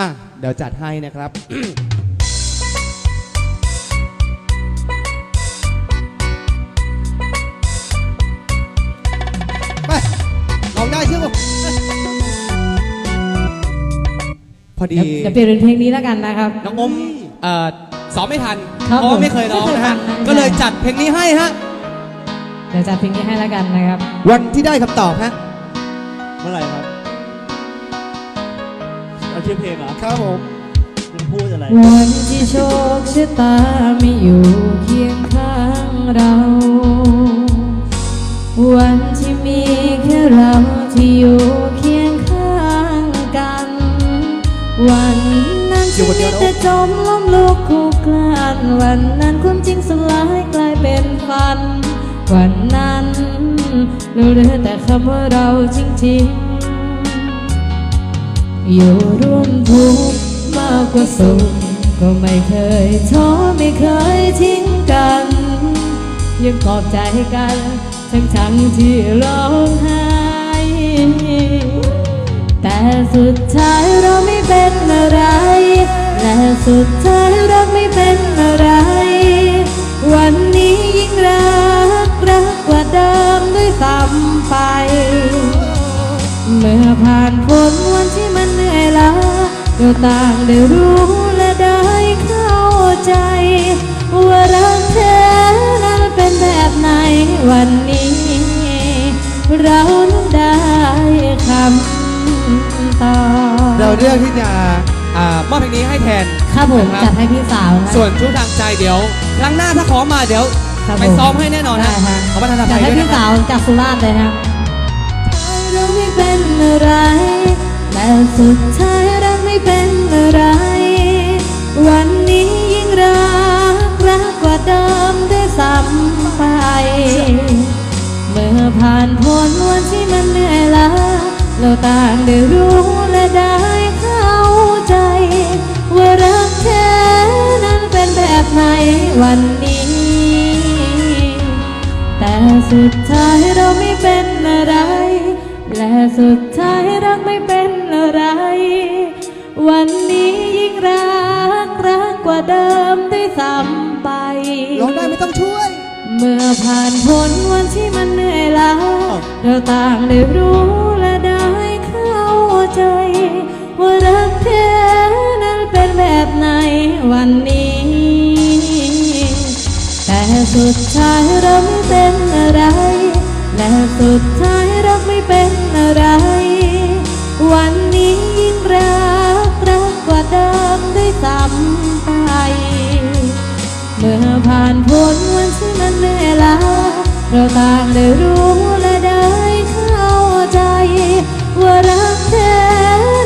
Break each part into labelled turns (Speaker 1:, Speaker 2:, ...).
Speaker 1: อะ เดี๋ยวจัดให้นะครับ ไปลองได้เชื่อผมพอดี
Speaker 2: เดี๋ยวเปลี่ยนเป็นเพลงนี้แล้วกันนะครับ
Speaker 1: น้องอมเอ่อซ้อมไม่ทัน
Speaker 2: ครับ
Speaker 1: เพราะว่า
Speaker 2: ผม
Speaker 1: ไม่เคยร้องนะฮะ
Speaker 2: ไม่เคยฟังนะ
Speaker 1: ก็เลยจัดเพลงนี้ให้ฮะ
Speaker 2: เดี๋ยวจัดเพลงนี้ให้แล้วกันนะครับ
Speaker 1: วันที่ได้คำตอบฮะ
Speaker 3: เมื่อไหร่ครับเอา ชื่อเพลงเหรอ
Speaker 1: ครับผม
Speaker 3: คุณพูดอะไร
Speaker 2: วันที่โชคชะตาไม่อยู่เคียงข้างเรา วันที่มีแค่เราที่อยู่เคียงข้างกัน วันนั้น
Speaker 1: อยู่
Speaker 2: ชี
Speaker 1: คนเดี
Speaker 2: วิ
Speaker 1: ยว
Speaker 2: ต
Speaker 1: นะ
Speaker 2: จะจมล้มลุกคลุกคลานวันนั้นความจริงสลายกลายเป็นฝัน วันนั้นเราเหลือแต่คำว่าเราจริงๆ อยู่ร่วมทุกข์มากกว่าสุขก็ไม่เคยท้อไม่เคยทิ้งกัน ยังปลอบใจกันทั้งทั้งที่ร้องไห้แต่สุดท้ายเราไม่เป็นอะไร และสุดท้ายเราไม่เป็นอะไร วันนี้ยิ่งรักรักกว่าเดิมด้วยซ้ำไป เมื่อผ่านพ้น เราต่างได้รู้และได้เข้าใจ ว่ารักแท้นั้นเป็นแบบไหนวันนี้ เรานั้นได้คำตอบ
Speaker 1: เราเลือกที่จะอ่ามอบเพลงนี้ให้แทน
Speaker 2: ครับผม
Speaker 1: นะครับ
Speaker 2: จัดให้พี่สาวครับ
Speaker 1: ส่วนชุดทางใจเดี๋ยวครั้งหน้าถ้าขอมาเดี๋ยว
Speaker 2: ครับ
Speaker 1: ไป
Speaker 2: ผม
Speaker 1: ซ้อมให้แน่นอน
Speaker 2: ได้
Speaker 1: นะครับขอประทานอ
Speaker 2: จั
Speaker 1: ภั
Speaker 2: ด
Speaker 1: ย
Speaker 2: ให้
Speaker 1: ด้วย
Speaker 2: พี่
Speaker 1: นะค
Speaker 2: สา
Speaker 1: รับ
Speaker 2: วจากสุราษฎร์เลยครับเราไม่เป็นอะไรแต่สุดท้ายเรา ไม่เป็นอะไร วันนี้ยิ่งรักรักกว่าเดิมได้ซ้ำไป เมื่อผ่านพ้นวันที่มันเหนื่อยล้าเราต่างได้รู้และได้เข้าใจ ว่ารักแท้นั้นเป็นแบบไหนวันนี้ แต่สุดท้ายเราไม่เป็นอะไร และสุดท้ายรักไม่เป็นอะไร วันนี้ยิ่งรักรักกว่าเดิมได้ซ้ำไป
Speaker 1: ร้องได้ไม่ต้องช่วย
Speaker 2: เมื่อผ่านพ้นวันที่มันเหนื่อยล้าเราต่างได้รู้และได้เข้าใจ ว่ารักแท้นั้นเป็นแบบไหนวันนี้ แต่สุดท้ายเราไม่เป็นอะไร และสุดท้ายเราไม่เป็นอะไรวัน เราต่างได้รู้และได้เข้าใจ ว่ารักแท้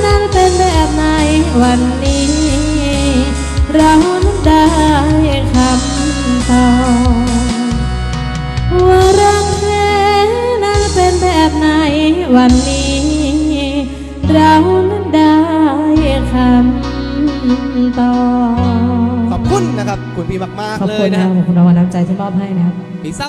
Speaker 2: นั้นเป็นแบบไหนวันนี้ เรานั้นได้คำตอบว่ารักแท้นั้นเป็นแบบไหนวันนี้ เรานั้นได้คำตอบ
Speaker 1: ขอบคุณนะครับ คุณพี่มาก
Speaker 2: ขอบ
Speaker 1: ๆเล
Speaker 2: คุ
Speaker 1: ย
Speaker 2: ณ
Speaker 1: นะ
Speaker 2: นะ
Speaker 1: ฮะ
Speaker 2: ขอบคุณรางวัลน้ำใจที่มอบให้นะครับ
Speaker 1: อีกสัก